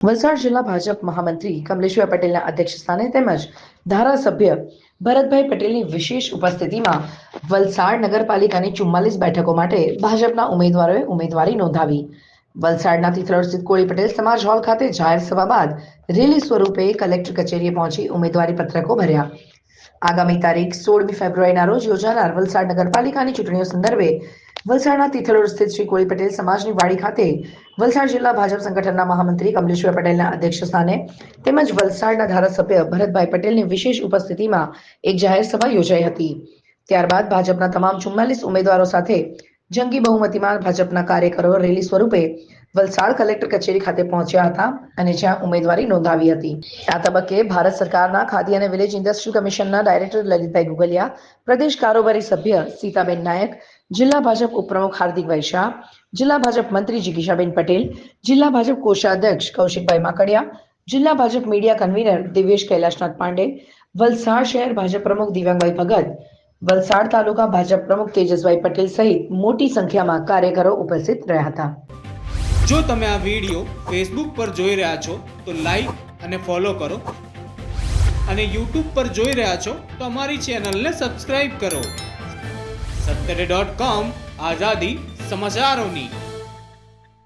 વલસાડ જિલ્લા ભાજપ મહામંત્રી કમલેશભાઈ પટેલના અધ્યક્ષસ્થાને તેમજ ધારાસભ્ય ભરતભાઈ પટેલની વિશેષ ઉપસ્થિતિમાં વલસાડ નગરપાલિકાની ચુમ્માલીસ બેઠકો માટે ભાજપના ઉમેદવારોએ ઉમેદવારી નોંધાવી. વલસાડના તિથરોડ સ્થિત કોળી પટેલ સમાજ હોલ ખાતે જાહેર સભા બાદ રેલી સ્વરૂપે કલેક્ટર કચેરીએ પહોંચી ઉમેદવારી પત્રકો ભર્યા. આગામી તારીખ સોળમી ફેબ્રુઆરીના રોજ યોજાનાર વલસાડ નગરપાલિકાની ચૂંટણીઓ સંદર્ભે વલસાડના તિથલોડ સ્થિત શ્રી કોળી પટેલ સમાજની વાડી ખાતે વલસાડ જિલ્લા ભાજપ સંગઠનના મહામંત્રી કમલેશભાઈ પટેલના અધ્યક્ષસ્થાને તેમજ વલસાડના ધારાસભ્ય ભરતભાઈ પટેલની વિશેષ ઉપસ્થિતિમાં એક જાહેર સભા યોજાઈ હતી. ત્યારબાદ ભાજપના તમામ ચુમ્માલીસ ઉમેદવારો સાથે જંગી બહુમતીમાં ભાજપના કાર્યકરો રેલી સ્વરૂપે વલસાડ કલેક્ટર કચેરી ખાતે પહોંચ્યા હતા અને જ્યાં ઉમેદવારી નોંધાવી હતી. આ તબક્કે ભારત સરકારના ખાદી અને વિલેજ ઇન્ડસ્ટ્રી કમિશનના ડાયરેક્ટર લલિતભાઈ ગુગલિયા, પ્રદેશ કારોબારી સભ્ય સીતાબેન નાયક, જિલ્લા ભાજપ ઉપપ્રમુખ હાર્દિકભાઈ શાહ, જિલ્લા ભાજપ મંત્રી જિગીશાબેન પટેલ, જિલ્લા ભાજપ કોષાધ્યક્ષ કૌશિકભાઈ માકડિયા, જિલ્લા ભાજપ મીડિયા કન્વીનર દિવ્યેશ કૈલાશનાથ પાંડે, વલસાડ શહેર ભાજપ પ્રમુખ દિવ્યાંગભાઈ ભગત વલસાડ તાલુકા ભાજપ પ્રમુખ તેજસભાઈ પટેલ સહિત મોટી સંખ્યામાં કાર્યકરો ઉપસ્થિત રહ્યા હતા. જો તમે આ વીડિયો ફેસબુક પર જોઈ રહ્યા છો, તો લાઈક અને ફોલો કરો. અને યુટ્યુબ પર જોઈ રહ્યા છો, તો અમારી ચેનલને સબસ્ક્રાઈબ કરો. સત્તરે ડોટ કોમ આઝાદી સમાચારોની.